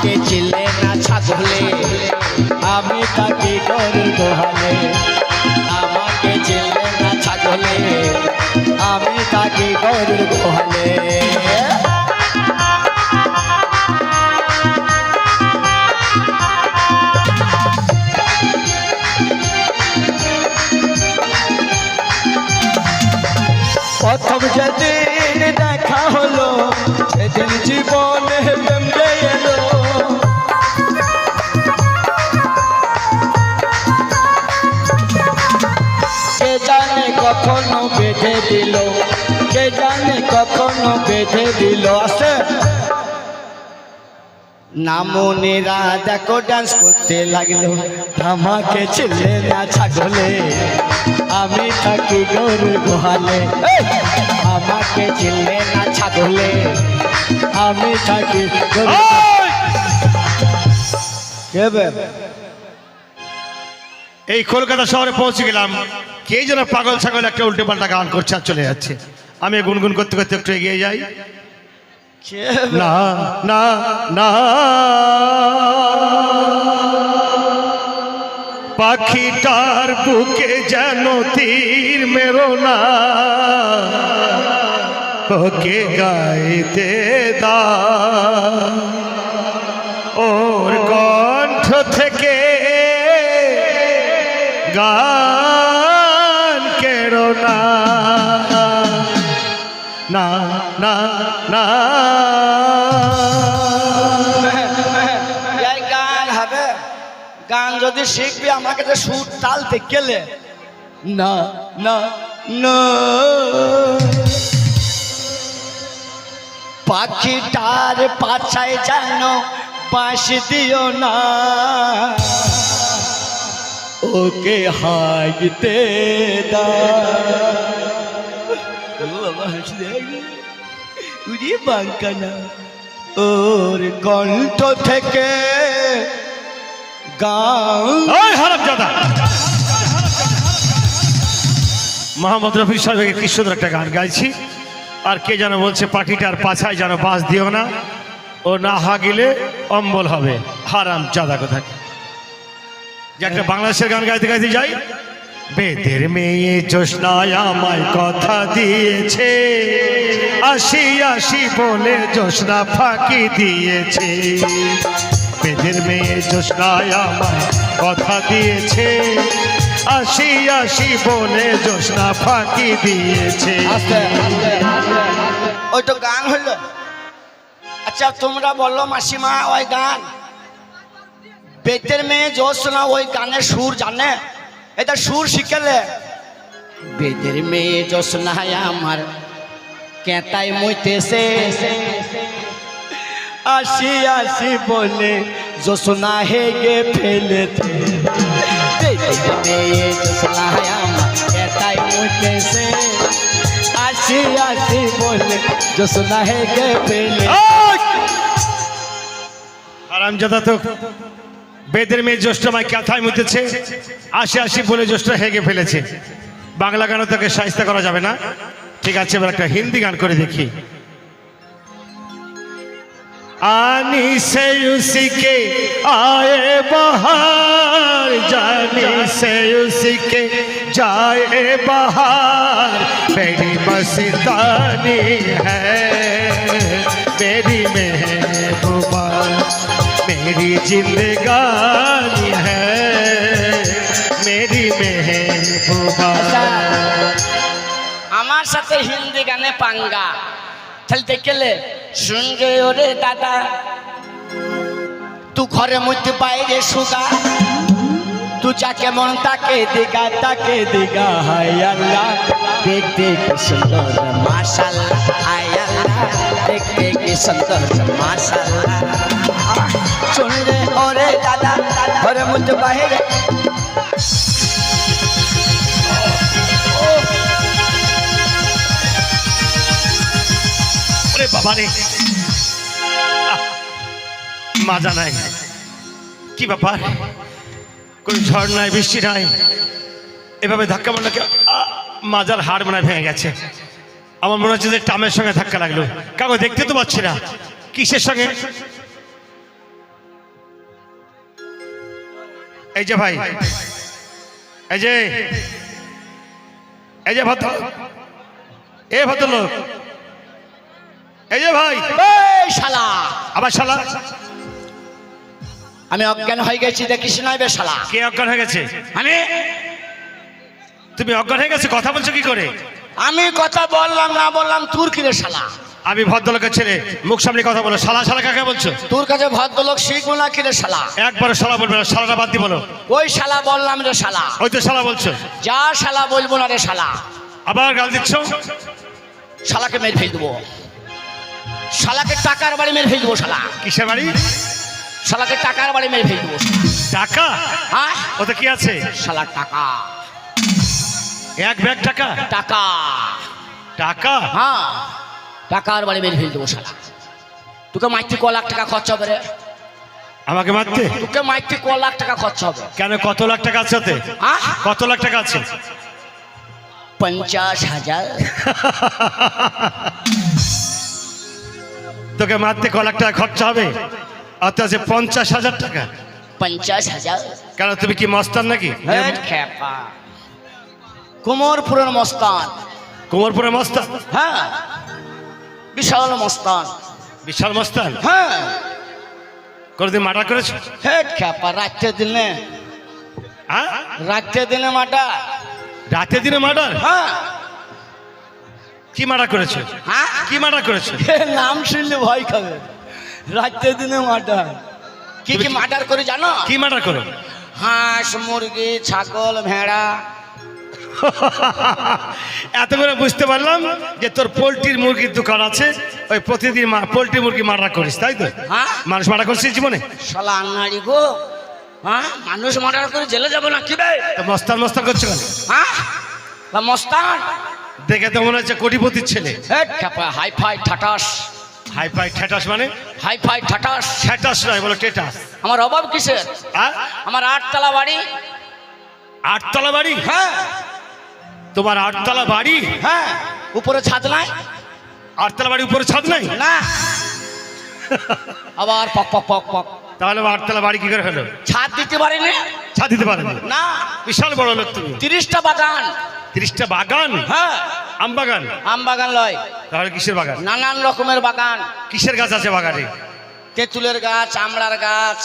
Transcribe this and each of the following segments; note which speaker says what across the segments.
Speaker 1: আমাকে চিনলে না ছাগলে। আমি তাকে করি গোহালে আমাকে চিনলে না ছাগলে। আমি তাকে করি গোহালে কখনো বেঁধে দিল আছে নামনেরা দেখো ডান্স করতে লাগল। আমাকে ছেলে না ছাগলে। আমি থাকি গরু গোহালে! আমাকে চিনলে না ছাগলে। আমি থাকি গরু?
Speaker 2: এই কলকাতা শহরে পৌঁছে গেলাম। কে যেন পাগল ছাগল একটা উল্টে পাল্টা গান করছে আর চলে যাচ্ছে। আমি গুনগুন করতে করতে একটু এগিয়ে যাই। না না না। পাখিটার বুকে যেন তীর মেরো না। ওকে গাইতে দা না না না।
Speaker 1: গান যদি শিখবি আমার কাছে সুর তালতে গেলে। না না না। পাখিটার পাছায় যেন পাশ দিও না। ওকে হাইতে দা ও বাঙ্কানা। ওর কণ্ঠ থেকে গান।
Speaker 2: ওই হারাম দাদা মোহাম্মদ রফি সাহেবের কি সুন্দর একটা গান গাইছি। আর কে যেন বলছে, পাখিটার পাছায় যেন বাস দিও না। ও না হাগিলে অম্বল হবে। হারাম চাঁদা কোথায়? যে একটা বাংলাদেশের গান গাইতে গাইতে যাই। বেদের মেয়ে জোসনায় আমায় কথা দিয়েছে। আসি আসি বলে জোসনা ফাঁকি দিয়েছে। বেদের মেয়ে জোসনায় আমায় কথা দিয়েছে। আসি আসি বলে জোসনা ফাঁকি দিয়েছে।
Speaker 1: ওই তো গান হলো আচ্ছা তোমরা বলল মাসিমা, ওই গান। বেতের মেয়ে জোস না ওই গানের সুর জানে? এটা সুর শিখেলে। বেদের মেয়ে জোস না আমার কেতাই মইতেছে। আসি আসি বলে জোসনা হেগে ফেলেছে। বেদের মেয়ে জোস না আমার কেতাই মইতেছে। আসি আসি বলে জোসনা হেগে ফেলে
Speaker 2: হারামজাদা তো। বেদের মেয়ে জ্যৈষ্ঠমায় কথায় মুতেছে? আশি আশি বলে জ্যৈষ্ঠ হেগে ফেলেছে। বাংলা গানও তাকে সাহিত্য করা যাবে না। ঠিক আছে, এবার একটা হিন্দি গান করে দেখি। আনি সে উসিকে আয়ে বাহার, জানি সে উসিকে যায়ে বাহার মেরি মস্তানি হ্যাঁ মেরি मेरी जिंदगानी है मेरी महबूबा
Speaker 1: আমার সাথে হিন্দি গানে পাঙ্গা খেলতে গেলে শুনবে ওরে দাদা তু ঘরে মধ্যে বাইরে সুগা তু যাকে মন তাকে দিগা তাকে দিগা হাই আল্লাহ দেখতে কি সুন্দর মাশাল্লাহ হাই আল্লাহ দেখতে কি সুন্দর মাশাল্লাহ
Speaker 2: মাজা নাই। কি ব্যাপার? কোন ঝড় নাই, বৃষ্টি নাই। এভাবে ধাক্কা মারলে মাজার হাড় মনে ভেঙে গেছে। আমার মনে হচ্ছে যে টামের সঙ্গে ধাক্কা লাগল। কাগজ দেখতে তো পাচ্ছি না। কিসের সঙ্গে? এই যে ভাই এই যে এই যে ভদ্র এ ভদ্রলোক এই যে ভাই
Speaker 1: এই শালা।
Speaker 2: আবার শালা?
Speaker 1: আমি অজ্ঞান হয়ে গেছি দেখিস নয় বে শালা।
Speaker 2: কে অজ্ঞান হয়ে গেছে?
Speaker 1: আমি?
Speaker 2: তুমি অজ্ঞান হয়ে গেছে কথা বলছো কি করে?
Speaker 1: আমি কথা বললাম না বললাম তোর কিরে শালা?
Speaker 2: আমি ভদ্রলোকের ছেলে। মুখ সামনে কথা বলো। শালা শালা কাকে বলছো?
Speaker 1: তোর কাছে ভদ্রলোক শিখব না কিরে শালা?
Speaker 2: একবারে শালা বলবে না শালাটা বাদ দিয়ে বলো।
Speaker 1: ওই শালা বললাম রে শালা।
Speaker 2: ওই তো শালা বলছো।
Speaker 1: যা শালা বলব না রে শালা।
Speaker 2: আবার গাল দিচ্ছ?
Speaker 1: শালাকে মেরে ফেল দেবো। শালাকে টাকার বাড়ি মেরে ফেল দেবো শালা।
Speaker 2: কিসের বাড়ি?
Speaker 1: শালাকে টাকার বাড়ি মেরে ফেল দেবো।
Speaker 2: টাকা?
Speaker 1: হ্যাঁ?
Speaker 2: ওতে কি আছে?
Speaker 1: শালা টাকা।
Speaker 2: এক ব্যাগ টাকা?
Speaker 1: টাকা।
Speaker 2: টাকা?
Speaker 1: হ্যাঁ। টাকার বাড়ি মেরে ফেল দেবো শালা। তোকে মাইতে ক লাখ টাকা খরচ হবে রে?
Speaker 2: আমাকে মারতে?
Speaker 1: তোকে মাইতে ক লাখ টাকা খরচ হবে।
Speaker 2: কেন কত লাখ টাকা আছে ওতে?
Speaker 1: হ্যাঁ?
Speaker 2: কত লাখ টাকা আছে?
Speaker 1: পঞ্চাশ হাজার।
Speaker 2: তোকে মারতে ক লাখ টাকা খরচা হবে? অত আছে পঞ্চাশ হাজার টাকা।
Speaker 1: পঞ্চাশ হাজার।
Speaker 2: কেন তুমি কি মস্তান নাকি?
Speaker 1: হেট খেপা কুমোরপুরের মস্তান।
Speaker 2: কোমরপুরে মস্তান?
Speaker 1: হ্যাঁ। বিশাল মস্তান।
Speaker 2: বিশাল মস্তান?
Speaker 1: হ্যাঁ।
Speaker 2: কোনোদিন মার্ডার করেছ?
Speaker 1: হেট খেপা রাত্রে দিনে।
Speaker 2: হ্যাঁ?
Speaker 1: রাত্রে দিনে মাটা
Speaker 2: রাতে দিনে মার্ডার?
Speaker 1: হ্যাঁ।
Speaker 2: কি মার্ডার করেছে?
Speaker 1: হ্যাঁ?
Speaker 2: কি মার্ডার করেছ?
Speaker 1: নাম শুনলে ভয় খাবে। রাত্রে দিনে মার্ডার। কি কি মার্ডার করে জানো?
Speaker 2: কি মার্ডার করো?
Speaker 1: হাঁস মুরগি ছাগল ভেড়া।
Speaker 2: এত করে বুঝতে পারলাম যে তোর পোলট্রির মুরগির দোকান আছে ওই প্রতিদিন পোলট্রি মুরগি মারা করিস তাই তো?
Speaker 1: হ্যাঁ।
Speaker 2: মানুষ মারা করছিস জীবনে?
Speaker 1: শালা আন্নাড়ি গো। হ্যাঁ? মানুষ মার্ডার করে জেলে যাব না কি রে
Speaker 2: মস্তান মস্তান করছ কেন?
Speaker 1: হ্যাঁ? মস্তান।
Speaker 2: দেখে তো মনে হচ্ছে কোটিপতির ছেলে।
Speaker 1: হাই ফাই ঠাটাস।
Speaker 2: হাই ফাই ঠেটাস মানে?
Speaker 1: Hi fi ঠাটাস।
Speaker 2: ঠেটাস নয় বলো টেটাস
Speaker 1: আমার অভাব কিসের? আমার আটতলা বাড়ি।
Speaker 2: আটতলা বাড়ি?
Speaker 1: হ্যাঁ।
Speaker 2: তোমার আটতলা বাড়ি?
Speaker 1: হ্যাঁ উপরে ছাদ নাই।
Speaker 2: আটতলা বাড়ি উপরে ছাদ নাই?
Speaker 1: না। আবার পক পক পক পক।
Speaker 2: তাহলে আটতলা বাড়ি কি করে হলো?
Speaker 1: ছাদ দিতে পারিনি।
Speaker 2: ছাদ দিতে পারে
Speaker 1: না।
Speaker 2: বিশাল বড় লোক তুমি।
Speaker 1: তিরিশটা বাগান।
Speaker 2: তিরিশটা বাগান?
Speaker 1: হ্যাঁ।
Speaker 2: আম বাগান?
Speaker 1: আম বাগান লয়।
Speaker 2: তাহলে কিসের বাগান?
Speaker 1: নানান রকমের বাগান।
Speaker 2: কিসের গাছ আছে বাগানে?
Speaker 1: তেঁতুলের গাছ আমড়ার গাছ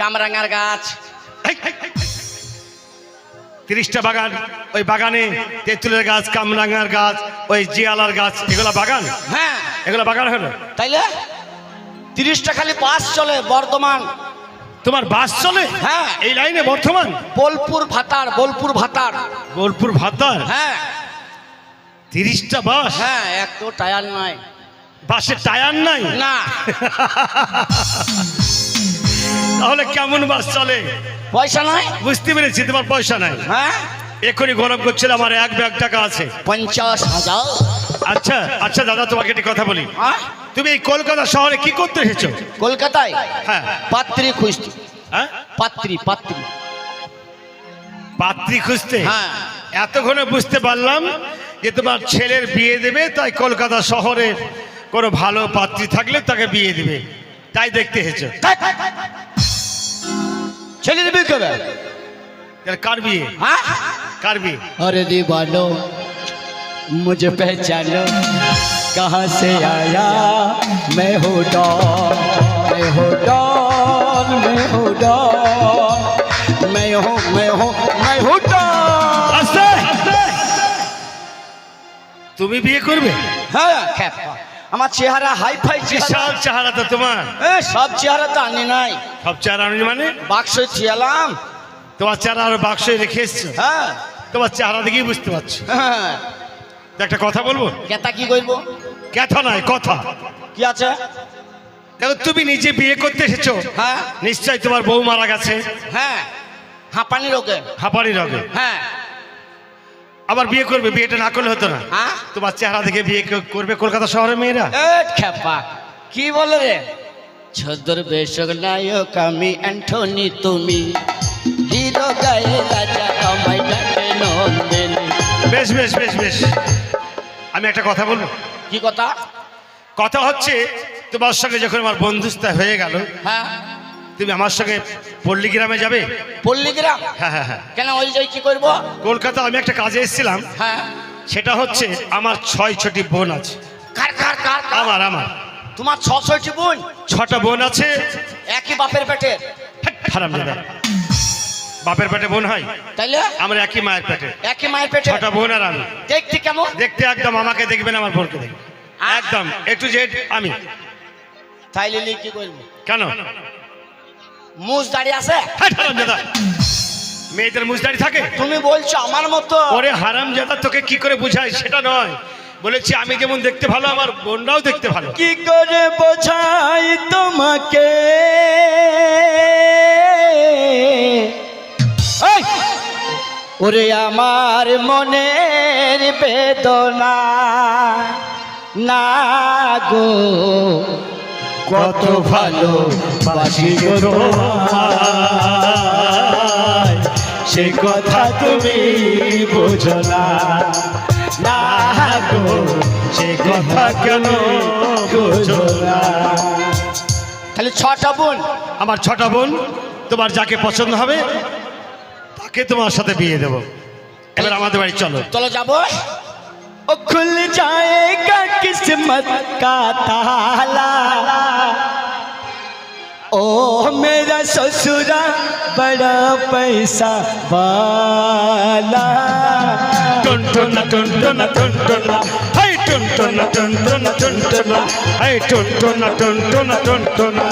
Speaker 1: কামরাঙার গাছ।
Speaker 2: তিরিশটা বাগান ওই বাগানে তেঁতুলের গাছ কামরাঙ্গার গাছ ওই জিয়ালার গাছ এগুলো বাগান?
Speaker 1: হ্যাঁ।
Speaker 2: এগুলো বাগান হলো
Speaker 1: তাইলে? তিরিশটা খালি বাস চলে বর্ধমান।
Speaker 2: তোমার বাস চলে?
Speaker 1: হ্যাঁ।
Speaker 2: এই লাইনে বর্ধমান?
Speaker 1: বোলপুর ভাতার বোলপুর ভাতার।
Speaker 2: বোলপুর ভাতার?
Speaker 1: হ্যাঁ।
Speaker 2: তিরিশটা বাস
Speaker 1: হ্যাঁ এক তো টায়ার নাই।
Speaker 2: বাসের টায়ার নাই?
Speaker 1: না।
Speaker 2: তাহলে কেমন বাস চলে?
Speaker 1: পয়সা নাই?
Speaker 2: বুঝতে পেরেছি তোমার পয়সা নাই।
Speaker 1: হ্যাঁ?
Speaker 2: এক্ষুনি গরম করছিল আমার এক ব্যাগ টাকা আছে।
Speaker 1: পঞ্চাশ হাজার।
Speaker 2: আচ্ছা আচ্ছা দাদা তোমাকে একটি কথা বলি।
Speaker 1: হ্যাঁ?
Speaker 2: তুমি এই কলকাতা শহরে কি করতে এসেছ?
Speaker 1: কলকাতায়?
Speaker 2: হ্যাঁ।
Speaker 1: পাত্রী খুঁজতে।
Speaker 2: হ্যাঁ?
Speaker 1: পাত্রী পাত্রী।
Speaker 2: পাত্রী খুঁজতে?
Speaker 1: হ্যাঁ।
Speaker 2: এতক্ষণে বুঝতে পারলাম যে তোমার ছেলের বিয়ে দেবে তাই কলকাতা শহরে কোনো ভালো পাত্রী থাকলে তাকে বিয়ে দেবে। তাই দেখতে এসেছ।
Speaker 1: चली भी कब
Speaker 2: है तेरा कार भी
Speaker 1: है।
Speaker 2: हाँ? कार भी।
Speaker 1: अरे दीवानो मुझे पहचानो। कहाँ से आया? मैं हो डॉन मैं हो डॉन मैं हो डॉन। मैं हो मैं हो मैं हो डॉन।
Speaker 2: तुम्हें भी एक और
Speaker 1: भी हाँ আমার চেহারা হাই ফাই
Speaker 2: বিশাল চেহারা। তো তোমার।
Speaker 1: সব চেহারা তো আনি নাই।
Speaker 2: সব চেহারা আনি মানে?
Speaker 1: বাক্স ছিয়ালাম
Speaker 2: তোমার চেহারা আর বাক্সে রেখে এসছো?
Speaker 1: হ্যাঁ।
Speaker 2: তোমার চেহারা দেখেই বুঝতে পারছ।
Speaker 1: হ্যাঁ।
Speaker 2: একটা কথা বলব?
Speaker 1: কেতা কি করব
Speaker 2: কথা নয় কথা।
Speaker 1: কি আছে?
Speaker 2: দেখো তুমি নিজে বিয়ে করতে এসেছ?
Speaker 1: হ্যাঁ।
Speaker 2: নিশ্চয় তোমার বউ মারা গেছে।
Speaker 1: হ্যাঁ। হাঁপানি রোগে।
Speaker 2: হাঁপানি রগে।
Speaker 1: হ্যাঁ।
Speaker 2: আবার বিয়ে করবে বিয়েটা না করলে হতো না।
Speaker 1: হ্যাঁ?
Speaker 2: তোমার চেহারা দেখে বিয়ে করবে কলকাতা শহরের মেয়েরা।
Speaker 1: কি বলে রে? ছদর বেশক নায়ক আমি অ্যান্টনি তুমি। হিরো গায়ে রাজা আমায় ডাকে নন্দিনী।
Speaker 2: বেশ বেশ বেশ বেশ। আমি একটা কথা বলব?
Speaker 1: কি কথা?
Speaker 2: কথা হচ্ছে তোমার সঙ্গে যখন আমার বন্ধুস্তা হয়ে গেল
Speaker 1: হ্যাঁ।
Speaker 2: তুমি আমার সঙ্গে পল্লী গ্রামে যাবে?
Speaker 1: পল্লীগ্রাম?
Speaker 2: হ্যাঁ হ্যাঁ হ্যাঁ।
Speaker 1: কেন ওই যাই কি করব?
Speaker 2: কলকাতা আমি একটা কাজে এসেছিলাম।
Speaker 1: হ্যাঁ।
Speaker 2: সেটা হচ্ছে আমার ছয় ছটি বোন আছে।
Speaker 1: কার কার কার?
Speaker 2: আমার আমার।
Speaker 1: তোমার ছ ছয়টি বোন?
Speaker 2: ছটা বোন আছে।
Speaker 1: একই বাপের পেটে?
Speaker 2: হারাম বাপের পেটে বোন হয়?
Speaker 1: তাইলে?
Speaker 2: আমরা একই মায়ের পেটে।
Speaker 1: একই মায়ের পেটে?
Speaker 2: ছটা বোন আর আমি।
Speaker 1: দেখতে কেমন?
Speaker 2: দেখতে একদম আমাকে দেখবেন আমার বোনকে দেখবেন। একদম এ টু জেড আমি।
Speaker 1: তাইলে নিয়ে কি করব?
Speaker 2: কেন?
Speaker 1: মুজ দাঁড়িয়ে আছে?
Speaker 2: হারামজাদা। মেয়েদের মুজদারি থাকে?
Speaker 1: তুমি বলছো আমার মতো।
Speaker 2: ওরে হারাম জাদা তোকে কি করে বুঝাই? সেটা নয়। বলেছি আমি যেমন দেখতে ভালো আমার বোনরাও দেখতে ভালো।
Speaker 1: কি করে বোঝাই তোমাকে! ওরে আমার মনের বেদনা। না গো কত ভালো বাসি গো তোমায়, সে কথা তুমি বোঝো না না গো সে কথা কেন বোঝো না তাহলে ছটা বোন
Speaker 2: আমার ছটা বোন তোমার যাকে পছন্দ হবে তাকে তোমার সাথে বিয়ে দেবো এবার আমাদের বাড়ি চলো
Speaker 1: चलो जाबो ओ खुल जाएगा किस्मत का ताला ससुरा बड़ा पैसा वाला
Speaker 2: टुनटुना टुनटुना टुनटुना है टुनटुना टुनटुना टुनटुना है टुनटुना टुनटुना टुनटुना